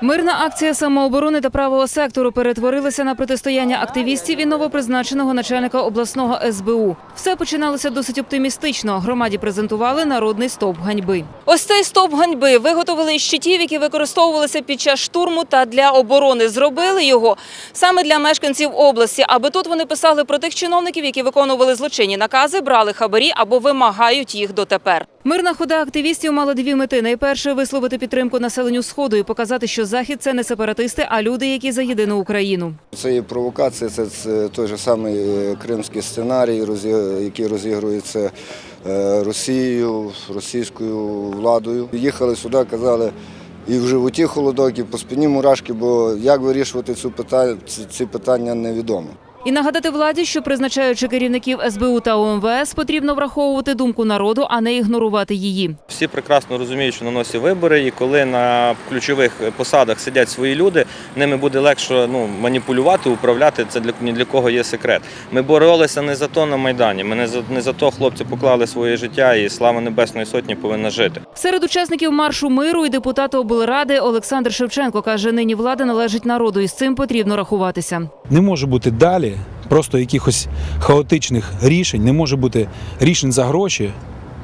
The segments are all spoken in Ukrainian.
Мирна акція самооборони та правого сектору перетворилася на протистояння активістів і новопризначеного начальника обласного СБУ. Все починалося досить оптимістично. Громаді презентували народний стовп ганьби. Ось цей стовп ганьби виготовили із щитів, які використовувалися під час штурму та для оборони. Зробили його саме для мешканців області, аби тут вони писали про тих чиновників, які виконували злочинні накази, брали хабарі або вимагають їх дотепер. Мирна хода активістів мала дві мети. Найперше висловити підтримку населенню сходу і показати, що захід це не сепаратисти, а люди, які за єдину Україну. Це є провокація, це, той же самий е, кримський сценарій, який розігрується е, Росією, російською владою. Їхали сюди, казали, і в животі холодок, і по спині мурашки, бо як вирішувати ці питання невідомо. І нагадати владі, що призначаючи керівників СБУ та ОМВС, потрібно враховувати думку народу, а не ігнорувати її. Всі прекрасно розуміють, що на носі вибори, і коли на ключових посадах сидять свої люди, ними буде легше ну, маніпулювати, управляти. Це для ні для кого є секрет. Ми боролися не за то на майдані. Ми не за не за то хлопці поклали своє життя, і слава Небесної Сотні повинна жити. Серед учасників маршу миру і депутат облради Олександр Шевченко каже, нині влада належить народу, і з цим потрібно рахуватися. Не може бути далі просто якихось хаотичних рішень, не може бути рішень за гроші.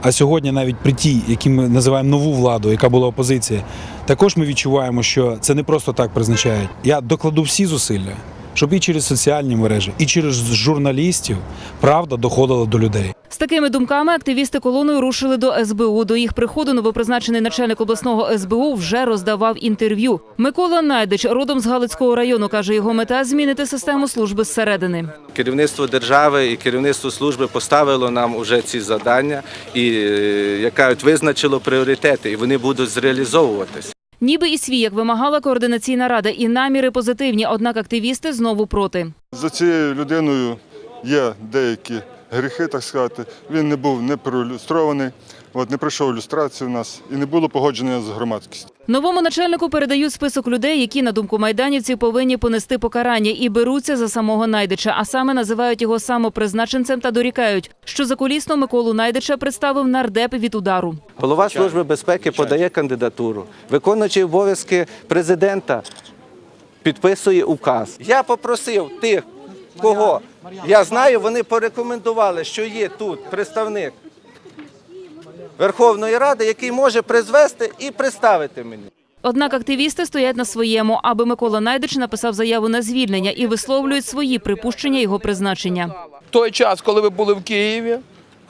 А сьогодні навіть при тій, які ми називаємо нову владу, яка була опозиція, також ми відчуваємо, що це не просто так призначають. Я докладу всі зусилля, щоб і через соціальні мережі, і через журналістів правда доходила до людей. З такими думками активісти колоною рушили до СБУ. До їх приходу новопризначений начальник обласного СБУ вже роздавав інтерв'ю. Микола Найдич, родом з Галицького району, каже, його мета змінити систему служби зсередини. Керівництво держави і керівництво служби поставило нам уже ці завдання і е, як кажуть, визначило пріоритети, і вони будуть зреалізовуватися. Ніби і свій, як вимагала координаційна рада, і наміри позитивні, однак активісти знову проти. За цією людиною є деякі гріхи, так сказати. Він не був не проілюстрований, от, не пройшов ілюстрацію у нас і не було погодження з громадськістю. Новому начальнику передають список людей, які, на думку майданівців, повинні понести покарання і беруться за самого Найдича, а саме називають його самопризначенцем та дорікають, що закулісно Миколу Найдича представив нардеп від удару. Голова служби безпеки подає кандидатуру, виконуючий обов'язки президента підписує указ. Я попросив тих, кого я знаю, вони порекомендували, що є тут представник Верховної Ради, який може призвести і представити мені. Однак активісти стоять на своєму, аби Микола Найдич написав заяву на звільнення і висловлюють свої припущення його призначення. той час, коли ви були в Києві,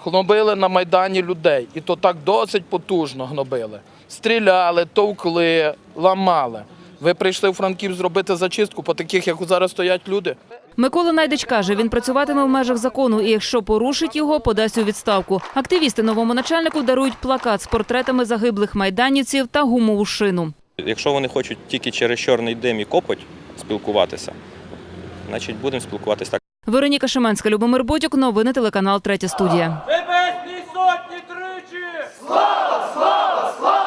гнобили на Майдані людей. І то так досить потужно гнобили. Стріляли, товкли, ламали. Ви прийшли у Франків зробити зачистку по таких, як зараз стоять люди. Микола Найдич каже, він працюватиме в межах закону, і якщо порушить його, подасть у відставку. Активісти новому начальнику дарують плакат з портретами загиблих майданівців та гумову шину. Якщо вони хочуть тільки через чорний дим і копоть спілкуватися, значить будемо спілкуватися так. Вероніка Шиманська, Любомир Ботюк, новини телеканал Третя студія. Небесній сотні тричі! Слава!